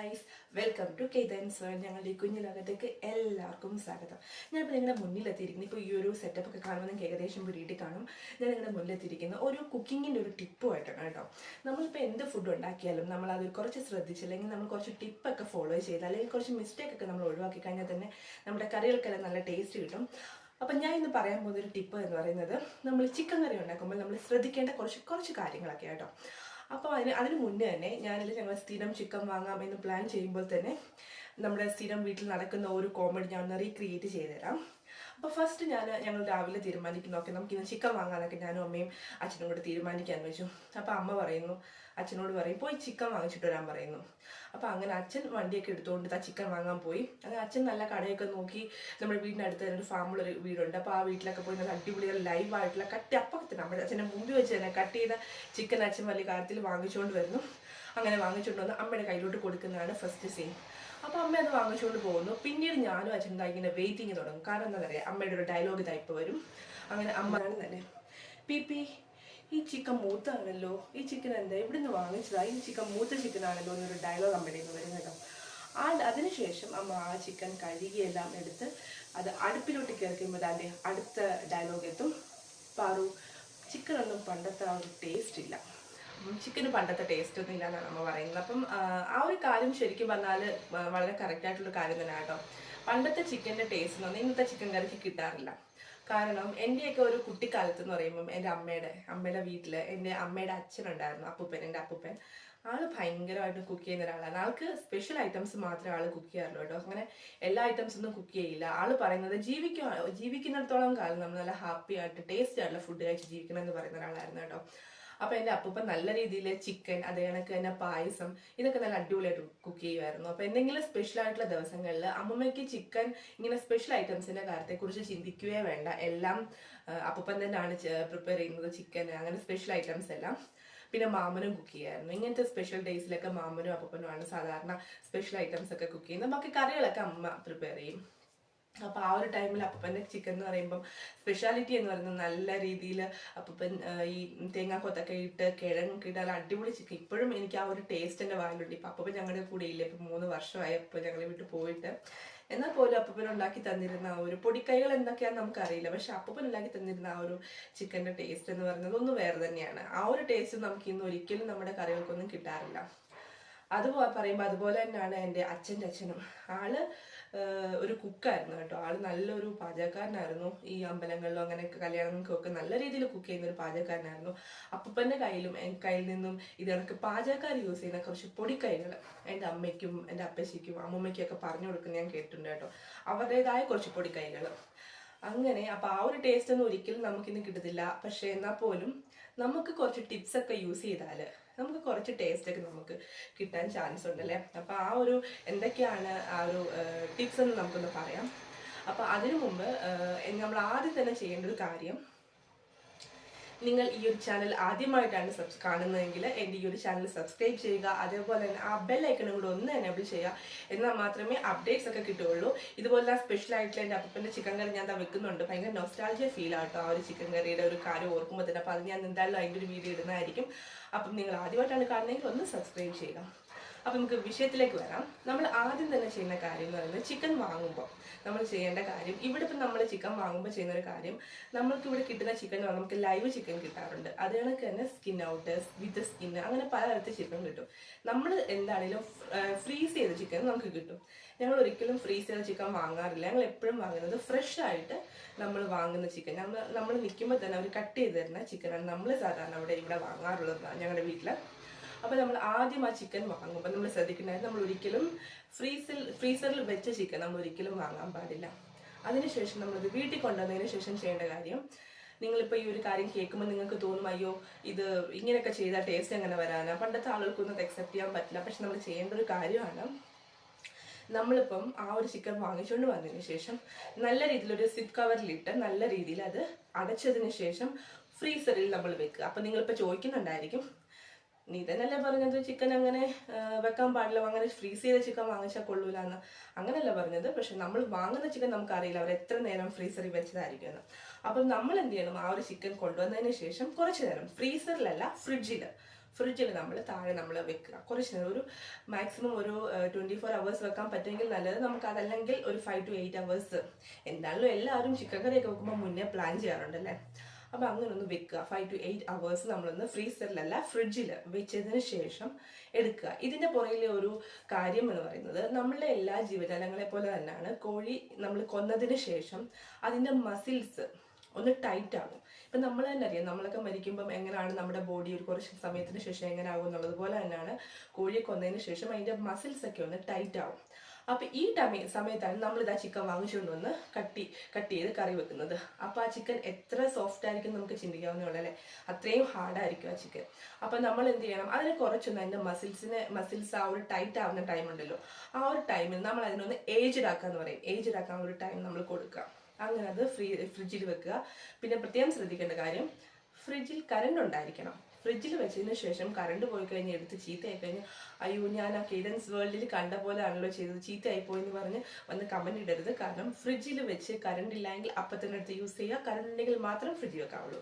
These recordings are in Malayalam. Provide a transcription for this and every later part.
ഗായ്സ് വെൽക്കം ടു കെയ്തൻസ് ഞങ്ങളുടെ ഈ കുഞ്ഞു ലോകത്തേക്ക് എല്ലാവർക്കും സ്വാഗതം. ഞാനിപ്പോൾ നിങ്ങളുടെ മുന്നിലെത്തിയിരിക്കുന്നു. ഇപ്പോൾ ഈ ഒരു സെറ്റപ്പ് ഒക്കെ കാണുമ്പോൾ നിങ്ങൾക്ക് ഏകദേശം വീട്ടിൽ കാണും. ഞാൻ നിങ്ങളുടെ മുന്നിലെത്തിയിരിക്കുന്നു. ഒരു കുക്കിങ്ങിന്റെ ഒരു ടിപ്പുമായിട്ടാണ് കേട്ടോ. നമ്മളിപ്പോൾ എന്ത് ഫുഡ് ഉണ്ടാക്കിയാലും നമ്മൾ അത് കുറച്ച് ശ്രദ്ധിച്ച് അല്ലെങ്കിൽ നമ്മൾ കുറച്ച് ടിപ്പൊക്കെ ഫോളോ ചെയ്ത് അല്ലെങ്കിൽ കുറച്ച് മിസ്റ്റേക്ക് ഒക്കെ നമ്മൾ ഒഴിവാക്കി കഴിഞ്ഞാൽ തന്നെ നമ്മുടെ കറികൾക്കെല്ലാം നല്ല ടേസ്റ്റ് കിട്ടും. അപ്പം ഞാൻ ഇന്ന് പറയാൻ പോകുന്ന ഒരു ടിപ്പ് എന്ന് പറയുന്നത് നമ്മൾ ചിക്കൻ കറി ഉണ്ടാക്കുമ്പോൾ നമ്മൾ ശ്രദ്ധിക്കേണ്ട കുറച്ച് കുറച്ച് കാര്യങ്ങളൊക്കെ കേട്ടോ. അപ്പോൾ അതിന് അതിന് മുന്നേ തന്നെ ഞാനിത് ഞങ്ങൾ സ്ഥിരം ചിക്കൻ വാങ്ങാം എന്ന് പ്ലാൻ ചെയ്യുമ്പോൾ തന്നെ നമ്മുടെ സ്ഥിരം വീട്ടിൽ നടക്കുന്ന ഒരു കോമഡി ഞാൻ ഒന്ന് റീക്രിയേറ്റ് ചെയ്തുതരാം. അപ്പോൾ ഫസ്റ്റ് ഞാൻ ഞങ്ങൾ രാവിലെ തീരുമാനിക്കുന്നു. ഓക്കെ നമുക്ക് ഇന്ന് ചിക്കൻ വാങ്ങാനൊക്കെ ഞാനും അമ്മയും അച്ഛനും കൂടെ തീരുമാനിക്കാൻ വെച്ചു. അപ്പോൾ അമ്മ പറയുന്നു അച്ഛനോട് പറയും പോയി ചിക്കൻ വാങ്ങിച്ചിട്ട് വരാൻ പറയുന്നു. അപ്പോൾ അങ്ങനെ അച്ഛൻ വണ്ടിയൊക്കെ എടുത്തുകൊണ്ട് ആ ചിക്കൻ വാങ്ങാൻ പോയി. അങ്ങനെ അച്ഛൻ നല്ല കടയൊക്കെ നോക്കി നമ്മുടെ വീടിനടുത്ത് തന്നെ ഒരു ഫാമിലൊരു വീടുണ്ട്. അപ്പോൾ ആ വീട്ടിലൊക്കെ പോയി നല്ല അടിപൊളികൾ ലൈവായിട്ടുള്ള കട്ടി അപ്പത്തിന് നമ്മുടെ അച്ഛന്റെ മുമ്പിൽ വെച്ച് തന്നെ കട്ട് ചെയ്ത ചിക്കൻ അച്ഛൻ വലിയ കാര്യത്തിൽ വാങ്ങിച്ചുകൊണ്ട് വരുന്നു. അങ്ങനെ വാങ്ങിച്ചുകൊണ്ട് വന്ന് അമ്മയുടെ കയ്യിലോട്ട് കൊടുക്കുന്നതാണ് ഫസ്റ്റ് സീൻ അപ്പോൾ അമ്മ അത് വാങ്ങിച്ചുകൊണ്ട് പോകുന്നു. പിന്നീട് ഞാനും അച്ഛൻ ഇങ്ങനെ വെയിറ്റിംഗ് തുടങ്ങും. കാരണം എന്താ പറയുക അമ്മയുടെ ഒരു ഡയലോഗ് ടൈപ്പ് വരും. അങ്ങനെ അമ്മയാണ് തന്നെ. പി പി ഈ ചിക്കൻ മൂത്താണല്ലോ. ഈ ചിക്കൻ എന്താ? ഇവിടുന്ന് വാങ്ങിച്ചതാ. ഈ ചിക്കൻ മൂത്ത ചിക്കൻ ആണല്ലോ എന്നൊരു ഡയലോഗ് അമ്മയുടെ നിന്ന് വരും കേട്ടോ. ആ അതിനുശേഷം അമ്മ ആ ചിക്കൻ കഴുകിയെല്ലാം എടുത്ത് അത് അടുപ്പിലോട്ട് കയറിക്കുമ്പോൾ അതിന്റെ അടുത്ത ഡയലോഗ് എത്തും. പാറു ചിക്കനൊന്നും പണ്ടത്തെ ആ ഒരു ടേസ്റ്റ് ഇല്ല. ചിക്കന് പണ്ടത്തെ ടേസ്റ്റ് ഒന്നും ഇല്ലാന്നാണ് നമ്മൾ പറയുന്നത്. അപ്പം ആ, ഒരു കാര്യം ശരിക്കും പറഞ്ഞാൽ വളരെ കറക്റ്റ് ആയിട്ടുള്ള കാര്യം തന്നെ കേട്ടോ. പണ്ടത്തെ ചിക്കന്റെ ടേസ്റ്റ് എന്ന് പറഞ്ഞാൽ ഇന്നത്തെ ചിക്കൻ കറിക്ക് കിട്ടാറില്ല. കാരണം എന്റെയൊക്കെ ഒരു കുട്ടിക്കാലത്ത് എന്ന് പറയുമ്പം എന്റെ അമ്മയുടെ അമ്മയുടെ വീട്ടിൽ എന്റെ അമ്മയുടെ അച്ഛനുണ്ടായിരുന്നു അപ്പൂപ്പൻ എന്റെ അപ്പൂപ്പൻ. ആൾ ഭയങ്കരമായിട്ട് കുക്ക് ചെയ്യുന്ന ഒരാളാണ്. ആൾക്ക് സ്പെഷ്യൽ ഐറ്റംസ് മാത്രമേ ആൾ കുക്ക് ചെയ്യാറുള്ളൂ കേട്ടോ. അങ്ങനെ എല്ലാ ഐറ്റംസ് ഒന്നും കുക്ക് ചെയ്യില്ല. ആൾ പറയുന്നത് ജീവിക്കുക ജീവിക്കുന്നിടത്തോളം കാലം നമ്മൾ നല്ല ഹാപ്പി ആയിട്ട് ടേസ്റ്റ് ആയിട്ടുള്ള ഫുഡ് കഴിച്ച് ജീവിക്കണം എന്ന് പറയുന്ന ഒരാളായിരുന്നു കേട്ടോ. അപ്പൊ എന്റെ അപ്പൂപ്പൻ നല്ല രീതിയിൽ ചിക്കൻ അതേ കണക്ക് തന്നെ പായസം ഇതൊക്കെ നല്ല അടിപൊളിയായിട്ട് കുക്ക് ചെയ്യുമായിരുന്നു. അപ്പൊ എന്തെങ്കിലും സ്പെഷ്യൽ ആയിട്ടുള്ള ദിവസങ്ങളിൽ അമ്മമ്മയ്ക്ക് ചിക്കൻ ഇങ്ങനെ സ്പെഷ്യൽ ഐറ്റംസിന്റെ കാര്യത്തെക്കുറിച്ച് ചിന്തിക്കുകയേ വേണ്ട. എല്ലാം അപ്പൂപ്പൻ തന്നെയാണ് പ്രിപ്പയർ ചെയ്യുന്നത് ചിക്കൻ അങ്ങനെ സ്പെഷ്യൽ ഐറ്റംസ് എല്ലാം. പിന്നെ മാമനും കുക്ക് ചെയ്യായിരുന്നു ഇങ്ങനത്തെ സ്പെഷ്യൽ ഡേയ്സിലൊക്കെ മാമനും അപ്പൂപ്പനുമാണ് സാധാരണ സ്പെഷ്യൽ ഐറ്റംസ് ഒക്കെ കുക്ക് ചെയ്യുന്നത്. ബാക്കി കറികളൊക്കെ അമ്മ പ്രിപ്പയർ ചെയ്യും. അപ്പോൾ ആ ഒരു ടൈമിൽ അപ്പന്റെ ചിക്കൻ എന്ന് പറയുമ്പം സ്പെഷ്യാലിറ്റി എന്ന് പറയുന്നത് നല്ല രീതിയിൽ അപ്പൻ ഈ തേങ്ങാക്കൊത്തൊക്കെ ഇട്ട് കിഴങ്ങൊക്കെ ഇട്ട് അടിപൊളി ചിക്കൻ ഇപ്പോഴും എനിക്ക് ആ ഒരു ടേസ്റ്റ് എന്റെ വായിലുണ്ട്. ഇപ്പം അപ്പപ്പൻ ഞങ്ങളുടെ കൂടെ ഇല്ല? ഇപ്പം മൂന്ന് വർഷമായി അപ്പോൾ ഞങ്ങളെ വിട്ട് പോയിട്ട്. എന്നാൽ പോലും അപ്പൻ ഉണ്ടാക്കി തന്നിരുന്ന ആ ഒരു പൊടിക്കൈകൾ എന്തൊക്കെയാണെന്ന് നമുക്കറിയില്ല. പക്ഷെ അപ്പൻ ഉണ്ടാക്കി തന്നിരുന്ന ആ ഒരു ചിക്കന്റെ ടേസ്റ്റ് എന്ന് പറയുന്നത് ഒന്ന് വേറെ തന്നെയാണ്. ആ ഒരു ടേസ്റ്റ് നമുക്ക് ഇന്ന് ഒരിക്കലും നമ്മുടെ കറികൾക്കൊന്നും കിട്ടാറില്ല. അത് പോ- പറയുമ്പോൾ അതുപോലെ തന്നെയാണ് എന്റെ അച്ഛന്റെ അച്ഛനും. ആൾ ഒരു കുക്കായിരുന്നു കേട്ടോ. ആൾ നല്ലൊരു പാചകക്കാരനായിരുന്നു. ഈ അമ്പലങ്ങളിലും അങ്ങനെയൊക്കെ കല്യാണങ്ങൾക്കൊക്കെ നല്ല രീതിയിൽ കുക്ക് ചെയ്യുന്ന ഒരു പാചകക്കാരനായിരുന്നു. അപ്പൂപ്പന്റെ കയ്യിലും എന്റെ കയ്യിൽ നിന്നും ഇത് കണക്ക് പാചകക്കാർ യൂസ് ചെയ്യുന്ന കുറച്ച് പൊടിക്കൈകൾ എന്റെ അമ്മയ്ക്കും എന്റെ അപ്പച്ചിക്കും അമ്മൂമ്മയ്ക്കും ഒക്കെ പറഞ്ഞു കൊടുക്കുന്ന ഞാൻ കേട്ടിട്ടുണ്ട് കേട്ടോ. അവരുടേതായ കുറച്ച് പൊടിക്കൈകൾ അങ്ങനെ അപ്പൊ ആ ഒരു ടേസ്റ്റ് ഒന്നും ഒരിക്കലും നമുക്കിന്ന് കിട്ടത്തില്ല. പക്ഷേ എന്നാൽ പോലും നമുക്ക് കുറച്ച് ടിപ്സ് ഒക്കെ യൂസ് ചെയ്താൽ നമുക്ക് കുറച്ച് ടേസ്റ്റ് ഒക്കെ നമുക്ക് കിട്ടാൻ ചാൻസ് ഉണ്ടല്ലേ? അപ്പൊ ആ ഒരു എന്തൊക്കെയാണ് ആ ഒരു ടിപ്സ് എന്ന് നമുക്കൊന്ന് പറയാം. അപ്പൊ അതിനു മുമ്പ് നമ്മൾ ആദ്യം തന്നെ ചെയ്യേണ്ട ഒരു കാര്യം നിങ്ങൾ ഈ ഒരു ചാനൽ ആദ്യമായിട്ടാണ് സബ്സ് കാണുന്നതെങ്കിൽ എന്റെ ഈ ഒരു ചാനൽ സബ്സ്ക്രൈബ് ചെയ്യുക. അതേപോലെ തന്നെ ആ ബെൽ ഐക്കണും കൂടെ ഒന്ന് എനേബിൾ ചെയ്യുക. എന്നാൽ മാത്രമേ അപ്ഡേറ്റ്സ് ഒക്കെ കിട്ടുകയുള്ളൂ. ഇതുപോലെ സ്പെഷ്യൽ ആയിട്ടുള്ള എന്റെ അപ്പന്റെ ചിക്കൻ കറി ഞാൻ വെക്കുന്നുണ്ട്. ഭയങ്കര നൊസ്റ്റാൾജിയ ഫീൽ ആട്ടോ ആ ഒരു ചിക്കൻ കറിയുടെ ഒരു കാര്യം ഓർക്കുമ്പോൾ തന്നെ. അപ്പോൾ അത് ഞാൻ എന്തായാലും അതിന്റെ ഒരു വീഡിയോ ഇടുന്നതായിരിക്കും. അപ്പം നിങ്ങൾ ആദ്യമായിട്ടാണ് കാണുന്നതെങ്കിൽ ഒന്ന് സബ്സ്ക്രൈബ് ചെയ്യുക. അപ്പം നമുക്ക് വിഷയത്തിലേക്ക് വരാം. നമ്മൾ ആദ്യം തന്നെ ചെയ്യുന്ന കാര്യം എന്ന് പറയുന്നത് ചിക്കൻ വാങ്ങുമ്പോൾ നമ്മൾ ചെയ്യേണ്ട കാര്യം ഇവിടെ ഇപ്പം നമ്മൾ ചിക്കൻ വാങ്ങുമ്പോൾ ചെയ്യുന്ന ഒരു കാര്യം നമ്മൾക്ക് ഇവിടെ കിട്ടുന്ന ചിക്കൻ നമുക്ക് ലൈവ് ചിക്കൻ കിട്ടാറുണ്ട്. അത് കണക്ക് തന്നെ സ്കിൻ ഔട്ട് വിത്ത് സ്കിൻ അങ്ങനെ പലതരത്തിൽ ചിക്കൻ കിട്ടും. നമ്മൾ എന്താണെങ്കിലും ഫ്രീസ് ചെയ്ത ചിക്കൻ നമുക്ക് കിട്ടും. ഞങ്ങൾ ഒരിക്കലും ഫ്രീസ് ചെയ്ത ചിക്കൻ വാങ്ങാറില്ല. ഞങ്ങൾ എപ്പോഴും വാങ്ങുന്നത് ഫ്രഷ് ആയിട്ട് നമ്മൾ വാങ്ങുന്ന ചിക്കൻ നമ്മൾ നമ്മൾ നിൽക്കുമ്പോൾ തന്നെ അവർ കട്ട് ചെയ്ത് തരുന്ന ചിക്കനാണ് നമ്മൾ സാധാരണ അവിടെ ഇവിടെ വാങ്ങാറുള്ളത് ഞങ്ങളുടെ വീട്ടിൽ അപ്പോൾ നമ്മൾ ആദ്യം ആ ചിക്കൻ വാങ്ങും. വാങ്ങുമ്പോൾ നമ്മൾ ശ്രദ്ധിക്കേണ്ടത് നമ്മൾ ഒരിക്കലും ഫ്രീസിൽ ഫ്രീസറിൽ വെച്ച ചിക്കൻ നമ്മൾ ഒരിക്കലും വാങ്ങാൻ പാടില്ല. അതിനുശേഷം നമ്മളത് വീട്ടിൽ കൊണ്ടുവന്നതിന് ശേഷം ചെയ്യേണ്ട കാര്യം നിങ്ങളിപ്പോൾ ഈ ഒരു കാര്യം കേൾക്കുമ്പോൾ നിങ്ങൾക്ക് തോന്നും അയ്യോ ഇത് ഇങ്ങനെയൊക്കെ ചെയ്താൽ ടേസ്റ്റ് എങ്ങനെ വരാനാ? പണ്ടത്തെ ആളുകൾക്കൊന്നും അത് അക്സെപ്റ്റ് ചെയ്യാൻ പറ്റില്ല. പക്ഷെ നമ്മൾ ചെയ്യേണ്ട ഒരു കാര്യമാണ് നമ്മളിപ്പം ആ ഒരു ചിക്കൻ വാങ്ങിച്ചുകൊണ്ട് വന്നതിന് ശേഷം നല്ല രീതിയിൽ ഒരു സിപ്പ് കവറിലിട്ട് നല്ല രീതിയിൽ അത് അടച്ചതിന് ശേഷം ഫ്രീസറിൽ നമ്മൾ വെക്കുക. അപ്പം നിങ്ങളിപ്പോൾ ചോദിക്കുന്നുണ്ടായിരിക്കും നീ തന്നെയല്ലേ പറഞ്ഞത്? ചിക്കൻ അങ്ങനെ വെക്കാൻ പാടില്ല. അങ്ങനെ ഫ്രീസ് ചെയ്ത ചിക്കൻ വാങ്ങിച്ചാൽ കൊള്ളൂല എന്ന് അങ്ങനെയല്ല പറഞ്ഞത്. പക്ഷെ നമ്മൾ വാങ്ങുന്ന ചിക്കൻ നമുക്കറിയില്ല. അവർ എത്ര നേരം ഫ്രീസറിൽ വെച്ചതായിരിക്കും എന്ന്. അപ്പം നമ്മൾ എന്ത് ചെയ്യണം? ആ ഒരു ചിക്കൻ കൊണ്ടുവന്നതിന് ശേഷം കുറച്ച് നേരം ഫ്രീസറിലല്ല ഫ്രിഡ്ജിൽ ഫ്രിഡ്ജിൽ നമ്മൾ താഴെ നമ്മൾ വെക്കുക. കുറച്ച് നേരം ഒരു മാക്സിമം ഒരു ട്വന്റി ഫോർ അവേഴ്സ് വെക്കാൻ പറ്റുമെങ്കിൽ നല്ലത് നമുക്ക് അതല്ലെങ്കിൽ ഒരു ഫൈവ് ടു എയ്റ്റ് അവേഴ്സ് എന്തായാലും എല്ലാവരും ചിക്കൻ കറിയൊക്കെ വെക്കുമ്പോൾ മുന്നേ പ്ലാൻ ചെയ്യാറുണ്ടല്ലേ? അപ്പോൾ അങ്ങനെ ഒന്ന് വെക്കുക. ഫൈവ് ടു എയ്റ്റ് അവേഴ്സ് നമ്മളൊന്ന് ഫ്രീസറിലല്ല ഫ്രിഡ്ജിൽ വെച്ചതിന് ശേഷം എടുക്കുക. ഇതിന്റെ പുറകിലെ ഒരു കാര്യം എന്ന് പറയുന്നത് നമ്മളുടെ എല്ലാ ജീവജാലങ്ങളെ പോലെ തന്നെയാണ് കോഴി നമ്മൾ കൊന്നതിന് ശേഷം അതിന്റെ മസിൽസ് ഒന്ന് ടൈറ്റ് ആകും. ഇപ്പം നമ്മൾ തന്നെ അറിയാം നമ്മളൊക്കെ മരിക്കുമ്പം എങ്ങനെയാണ് നമ്മുടെ ബോഡി ഒരു കുറച്ച് സമയത്തിന് ശേഷം എങ്ങനെ ആകും എന്നുള്ളത് പോലെ തന്നെയാണ് കോഴിയെ കൊന്നതിന് ശേഷം അതിന്റെ മസിൽസ് ഒക്കെ ഒന്ന് ടൈറ്റ് ആവും. അപ്പൊ ഈ ടൈമി സമയത്താണ് നമ്മൾ ഇതാ ചിക്കൻ വാങ്ങിച്ചുകൊണ്ട് വന്ന് കട്ടി കട്ട് ചെയ്ത് കറി വെക്കുന്നത്. അപ്പൊ ആ ചിക്കൻ എത്ര സോഫ്റ്റ് ആയിരിക്കും നമുക്ക് ചിന്തിക്കാവുന്നേ അല്ലേ അത്രയും ഹാർഡായിരിക്കും ആ ചിക്കൻ. അപ്പൊ നമ്മൾ എന്ത് ചെയ്യണം? അതിനെ കുറച്ചൊന്ന് അതിന്റെ മസിൽസിനെ മസിൽസ് ആ ഒരു ടൈറ്റ് ആവുന്ന ടൈം ഉണ്ടല്ലോ. ആ ഒരു ടൈമിൽ നമ്മൾ അതിനൊന്ന് ഏജ്ഡ് ആക്കാന്ന് പറയും. ഏജ്ഡ് ആക്കാൻ ഒരു ടൈം നമ്മൾ കൊടുക്കുക. അങ്ങനെ അത് ഫ്രീ ഫ്രിഡ്ജിൽ വെക്കുക. പിന്നെ പ്രത്യേകം ശ്രദ്ധിക്കേണ്ട കാര്യം ഫ്രിഡ്ജിൽ കറണ്ട് ഉണ്ടായിരിക്കണം. ഫ്രിഡ്ജിൽ വെച്ചതിന് ശേഷം കറണ്ട് പോയി കഴിഞ്ഞ് എടുത്ത് ചീത്തയായി കഴിഞ്ഞ് അയ്യോ ഞാൻ ആ കേഡൻസ് വേൾഡിൽ കണ്ട പോലെ ആണല്ലോ ചെയ്തത്. ചീത്തയായി പോയി എന്ന് പറഞ്ഞ് വന്ന് കമന്റ് ഇടരുത്. കാരണം ഫ്രിഡ്ജിൽ വെച്ച് കറണ്ട് ഇല്ലെങ്കിൽ അപ്പം തന്നെ എടുത്ത് യൂസ് ചെയ്യുക കറണ്ട് ഉണ്ടെങ്കിൽ മാത്രം ഫ്രിഡ്ജിൽ വെക്കാവുള്ളൂ.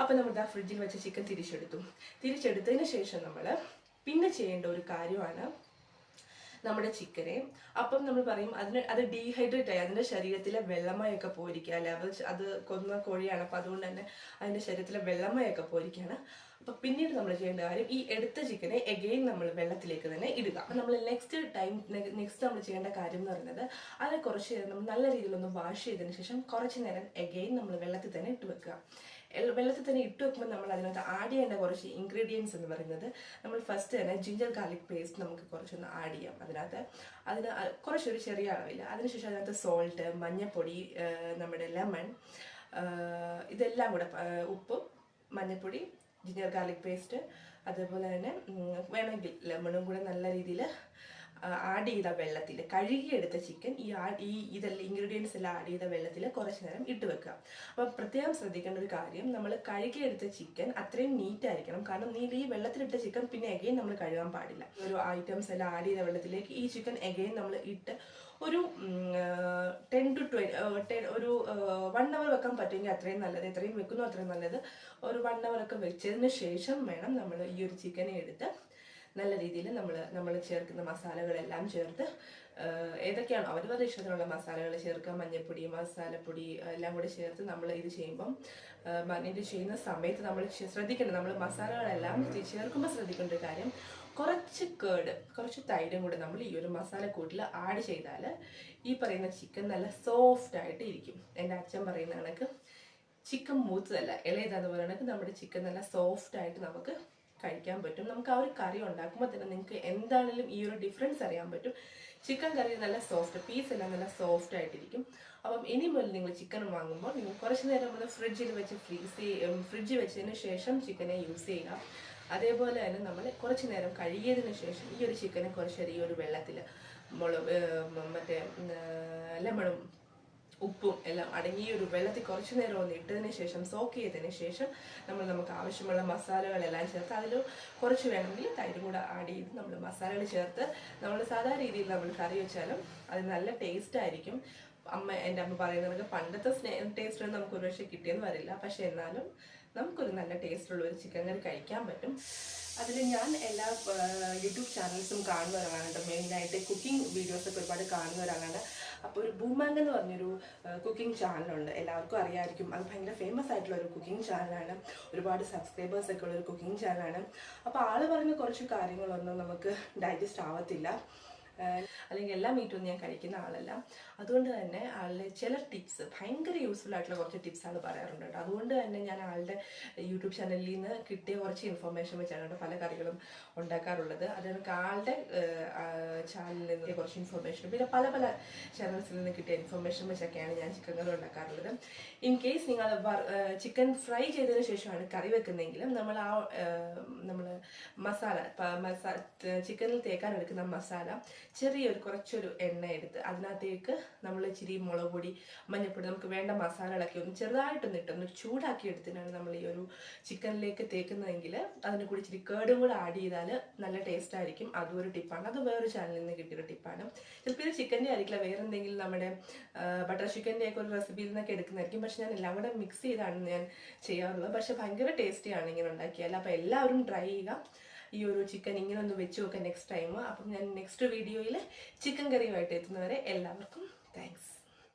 അപ്പം നമ്മൾ ആ ഫ്രിഡ്ജിൽ വെച്ച് ചിക്കൻ തിരിച്ചെടുത്തു. തിരിച്ചെടുത്തതിന് ശേഷം നമ്മൾ പിന്നെ ചെയ്യേണ്ട ഒരു കാര്യമാണ് നമ്മുടെ ചിക്കനെ. അപ്പം നമ്മൾ പറയും അതിന് അത് ഡീഹൈഡ്രേറ്റ് ആയി. അതിന്റെ ശരീരത്തിലെ വെള്ളമയൊക്കെ പോയിരിക്കുക അല്ലെ അത് കൊന്ന കോഴിയാണ്. അപ്പം അതുകൊണ്ട് തന്നെ അതിന്റെ ശരീരത്തിലെ വെള്ളമയൊക്കെ പോയിരിക്കുകയാണ്. അപ്പം പിന്നീട് നമ്മൾ ചെയ്യേണ്ട കാര്യം ഈ എടുത്ത ചിക്കനെ എഗെയിൻ നമ്മൾ വെള്ളത്തിലേക്ക് തന്നെ ഇടുക. അപ്പം നമ്മൾ നെക്സ്റ്റ് ടൈം നെക്സ്റ്റ് നമ്മൾ ചെയ്യേണ്ട കാര്യം എന്ന് പറയുന്നത് അതിനെ കുറച്ച് നേരം നമ്മൾ നല്ല രീതിയിലൊന്ന് വാഷ് ചെയ്തതിന് ശേഷം കുറച്ച് നേരം എഗെയിൻ നമ്മൾ വെള്ളത്തിൽ തന്നെ ഇട്ട് വെക്കുക. വെള്ളത്തിൽ തന്നെ ഇട്ട് വെക്കുമ്പോൾ നമ്മൾ അതിനകത്ത് ആഡ് ചെയ്യേണ്ട കുറച്ച് ഇൻഗ്രീഡിയൻസ് എന്ന് പറയുന്നത് നമ്മൾ ഫസ്റ്റ് തന്നെ ജിഞ്ചർ ഗാർലിക് പേസ്റ്റ് നമുക്ക് കുറച്ചൊന്ന് ആഡ് ചെയ്യാം അതിനകത്ത്. അതിന് കുറച്ചൊരു ചെറിയ അളവിൽ അതിനുശേഷം അതിനകത്ത് സോൾട്ട് മഞ്ഞൾപ്പൊടി നമ്മുടെ ലെമൺ ഇതെല്ലാം കൂടെ ഉപ്പും മഞ്ഞൾപ്പൊടി ജിഞ്ചർ ഗാർലിക് പേസ്റ്റ് അതേപോലെ തന്നെ വേണമെങ്കിൽ ലെമണും കൂടെ നല്ല രീതിയിൽ ആഡ് ചെയ്ത വെള്ളത്തിൽ കഴുകിയെടുത്ത ചിക്കൻ ഈ ഈ ഇതെല്ലാം ഇൻഗ്രീഡിയൻസ് എല്ലാം ആഡ് ചെയ്ത വെള്ളത്തിൽ കുറച്ച് നേരം ഇട്ട് വെക്കുക. അപ്പം പ്രത്യേകം ശ്രദ്ധിക്കേണ്ട ഒരു കാര്യം നമ്മൾ കഴുകിയെടുത്ത ചിക്കൻ അത്രയും നീറ്റ് ആയിരിക്കണം. കാരണം നീ ഈ വെള്ളത്തിലിട്ട ചിക്കൻ പിന്നെ എഗെയിൻ നമ്മൾ കഴുകാൻ പാടില്ല. ഒരു ഐറ്റംസ് എല്ലാം ആഡ് ചെയ്ത വെള്ളത്തിലേക്ക് ഈ ചിക്കൻ എഗെയിൻ നമ്മൾ ഇട്ട് ഒരു ടെൻ ടു ട്വൻ ഒരു വൺ അവർ വെക്കാൻ പറ്റുമെങ്കിൽ അത്രയും നല്ലത് എത്രയും വെക്കുന്നു അത്രയും നല്ലത്. ഒരു വൺ അവർ ഒക്കെ വെച്ചതിന് ശേഷം വേണം നമ്മൾ ഈ ഒരു ചിക്കനെ എടുത്ത് നല്ല രീതിയിൽ നമ്മൾ നമ്മൾ ചേർക്കുന്ന മസാലകളെല്ലാം ചേർത്ത് ഏതൊക്കെയാണ് അവരവരുടെ ഇഷ്ടത്തിനുള്ള മസാലകൾ ചേർക്കുക മഞ്ഞൾപ്പൊടി മസാലപ്പൊടി എല്ലാം കൂടി ചേർത്ത് നമ്മൾ ഇത് ചെയ്യുമ്പം ഇത് ചെയ്യുന്ന സമയത്ത് നമ്മൾ ശ്രദ്ധിക്കേണ്ടത് നമ്മൾ മസാലകളെല്ലാം ചേർക്കുമ്പോൾ ശ്രദ്ധിക്കേണ്ട ഒരു കാര്യം കുറച്ച് കേട് കുറച്ച് തൈരും കൂടെ നമ്മൾ ഈ ഒരു മസാലക്കൂട്ടിൽ ആഡ് ചെയ്താൽ ഈ പറയുന്ന ചിക്കൻ നല്ല സോഫ്റ്റ് ആയിട്ട് ഇരിക്കും. എന്റെ അച്ഛൻ പറയുന്ന കണക്ക് ചിക്കൻ മൂത്തതല്ല ഇളയതാന്ന് പറയുന്നത് നമ്മുടെ ചിക്കൻ നല്ല സോഫ്റ്റ് ആയിട്ട് നമുക്ക് കഴിക്കാൻ പറ്റും. നമുക്ക് ആ ഒരു കറി ഉണ്ടാക്കുമ്പോൾ തന്നെ നിങ്ങൾക്ക് എന്താണെങ്കിലും ഈ ഒരു ഡിഫറൻസ് അറിയാൻ പറ്റും. ചിക്കൻ കറി നല്ല സോഫ്റ്റ് പീസ് എല്ലാം നല്ല സോഫ്റ്റ് ആയിട്ടിരിക്കും. അപ്പം ഇനി മുതൽ നിങ്ങൾ ചിക്കൻ വാങ്ങുമ്പോൾ നിങ്ങൾ കുറച്ച് നേരം മുതൽ ഫ്രിഡ്ജിൽ വെച്ച് ഫ്രീസ് ഫ്രിഡ്ജിൽ വെച്ചതിന് ശേഷം ചിക്കനെ യൂസ് ചെയ്യുക. അതേപോലെ തന്നെ നമ്മൾ കുറച്ച് നേരം കഴുകിയതിന് ശേഷം ഈ ഒരു ചിക്കനെ കുറച്ച് ഈ ഒരു വെള്ളത്തിൽ മുളക് മറ്റേ ലെമണും ഉപ്പും എല്ലാം അടങ്ങിയ ഒരു വെള്ളത്തിൽ കുറച്ച് നേരം ഒന്ന് ഇട്ടതിന് ശേഷം സോക്ക് ചെയ്തതിന് ശേഷം നമ്മൾ നമുക്ക് ആവശ്യമുള്ള മസാലകളെല്ലാം ചേർത്ത് അതിൽ കുറച്ച് വേണമെങ്കിൽ തൈര് കൂടെ ആഡ് ചെയ്ത് നമ്മൾ മസാലകൾ ചേർത്ത് നമ്മൾ സാധാരണ രീതിയിൽ നമ്മൾ കറി വെച്ചാലും അത് നല്ല ടേസ്റ്റ് ആയിരിക്കും. അമ്മ എന്റെ അമ്മ പറയുന്നത് പണ്ടത്തെ സ്നേ ടേസ്റ്റ് നമുക്ക് ഒരു പക്ഷേ കിട്ടിയെന്ന് വരില്ല. പക്ഷെ എന്നാലും നമുക്കൊരു നല്ല ടേസ്റ്റുള്ള ഒരു ചിക്കൻ കറി കഴിക്കാൻ പറ്റും. അതിൽ ഞാൻ എല്ലാ യൂട്യൂബ് ചാനൽസും കാണുന്നവരാണ് കേട്ടോ. മെയിനായിട്ട് കുക്കിംഗ് വീഡിയോസൊക്കെ ഒരുപാട് കാണുന്നവരാണ് അപ്പോൾ ഒരു ബൂമാങ് എന്ന് പറഞ്ഞൊരു കുക്കിംഗ് ചാനലുണ്ട് എല്ലാവർക്കും അറിയാമായിരിക്കും അത് ഭയങ്കര ഫേമസ് ആയിട്ടുള്ള ഒരു കുക്കിംഗ് ചാനലാണ് ഒരുപാട് സബ്സ്ക്രൈബേഴ്സ് ഒക്കെ ഉള്ള ഒരു കുക്കിംഗ് ചാനലാണ് അപ്പോൾ ആൾ പറഞ്ഞ കുറച്ച് കാര്യങ്ങളൊന്നും നമുക്ക് ഡൈജസ്റ്റ് ആവത്തില്ല. അല്ലെങ്കിൽ എല്ലാ മീറ്റും ഞാൻ കഴിക്കുന്ന ആളല്ല. അതുകൊണ്ട് തന്നെ ആളുടെ ചില ടിപ്സ് ഭയങ്കര യൂസ്ഫുൾ ആയിട്ടുള്ള കുറച്ച് ടിപ്സ് ആൾ പറയാറുണ്ട് കേട്ടോ. അതുകൊണ്ട് തന്നെ ഞാൻ ആളുടെ യൂട്യൂബ് ചാനലിൽ നിന്ന് കിട്ടിയ കുറച്ച് ഇൻഫർമേഷൻ വെച്ചാണ് കേട്ടോ പല കറികളും ഉണ്ടാക്കാറുള്ളത്. അത് എനിക്ക് ആളുടെ ചാനലിൽ നിന്ന് കുറച്ച് ഇൻഫർമേഷൻ പിന്നെ പല പല ചാനൽസിൽ നിന്ന് കിട്ടിയ ഇൻഫർമേഷൻ വെച്ചൊക്കെയാണ് ഞാൻ ചിക്കൻ കറി ഉണ്ടാക്കാറുള്ളത്. ഇൻ കേസ് നിങ്ങൾ ചിക്കൻ ഫ്രൈ ചെയ്തതിന് ശേഷമാണ് കറി വെക്കുന്നതെങ്കിലും നമ്മൾ ആ നമ്മൾ മസാല മസാല ചിക്കനിൽ തേക്കാൻ എടുക്കുന്ന മസാല ചെറിയൊരു കുറച്ചൊരു എണ്ണ എടുത്ത് അതിനകത്തേക്ക് നമ്മൾ ഇച്ചിരി മുളക് പൊടി മഞ്ഞൾപ്പൊടി നമുക്ക് വേണ്ട മസാലകളൊക്കെ ഒന്ന് ചെറുതായിട്ടൊന്ന് ഇട്ടൊന്ന് ചൂടാക്കി എടുത്തിട്ടാണ് നമ്മൾ ഈ ഒരു ചിക്കനിലേക്ക് തേക്കുന്നതെങ്കിൽ അതിന് കൂടി ഇച്ചിരി കേടും കൂടെ ആഡ് ചെയ്താൽ നല്ല ടേസ്റ്റ് ആയിരിക്കും. അതും ഒരു ടിപ്പാണ് അത് വേറൊരു ചാനലിൽ നിന്ന് കിട്ടിയൊരു ടിപ്പാണ് ചിലപ്പോൾ ഇത് ചിക്കന്റെ ആയിരിക്കില്ല. വേറെ എന്തെങ്കിലും നമ്മുടെ ബട്ടർ ചിക്കന്റെ ഒക്കെ ഒരു റെസിപ്പിയിൽ നിന്നൊക്കെ എടുക്കുന്നതായിരിക്കും. പക്ഷെ ഞാൻ എല്ലാം കൂടെ മിക്സ് ചെയ്താണ് ഞാൻ ചെയ്യാറുള്ളത്. പക്ഷെ ഭയങ്കര ടേസ്റ്റിയാണ് ഇങ്ങനെ ഉണ്ടാക്കിയാൽ. അപ്പോൾ എല്ലാവരും ട്രൈ ചെയ്യുക. ഈ ഒരു ചിക്കൻ ഇങ്ങനെ ഒന്ന് വെച്ച് നോക്കാം നെക്സ്റ്റ് ടൈം അപ്പം ഞാൻ നെക്സ്റ്റ് വീഡിയോയിൽ ചിക്കൻ കറിയുമായിട്ട് എത്തുന്നവരെ എല്ലാവർക്കും താങ്ക്സ്